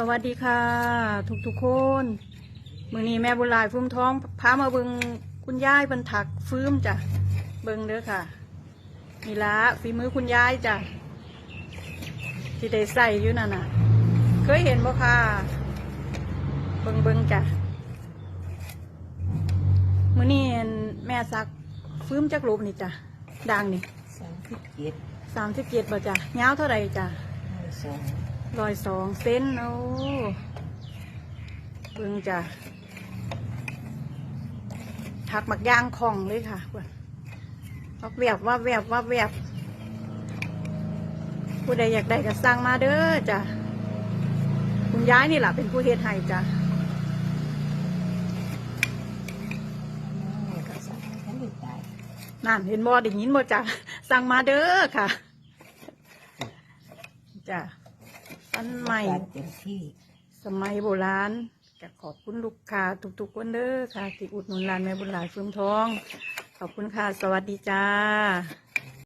สวัสดีค่ะ ทุกทุกๆคนมือนี้แม่บุญหลายฟื้มท้องพามาเบิงคุณยายบรรถักฟื้มจ้ะเบิงเด้อค่ะนี่ละฝีมือคุณยายจ้ะที่ได้ใส่อยู่นั่นน่ะ เคยเห็นบ่ค่ะ เบิงเบิงจ้ะมือนี้แม่ซักฟื้มจักรูปนี่จ้ะดังนี่สามสิบเจ็ดสามสิบเจ็ดบ่จ้ะยาวเท่าไหร่จ้ะสอง ร้อยสองเซนโอ้เบิ่งจ้ะถักหมักยางของเลยค่ะเพิ่นวับแวบวับแวบวับแวบผู้ใดอยากได้ก็สั่งมาเด้อจ้ะคุณย้ายนี่แหละเป็นผู้เฮ็ดให้จ้ะน้อยก็สามฉันไม่ตานั่นเห็นบ่ได้ยินบ่จ้ะสั่งมาเด้อค่ะจ้ะ อันใหม่ การเต็มที่สมัยโบราณก็ขอบคุณลูกค้าทุกๆคนเด้อค่ะ ที่อุดหนุนร้านแม่บุญหลายฟื้นทอง ขอบคุณค่ะ สวัสดีจ้า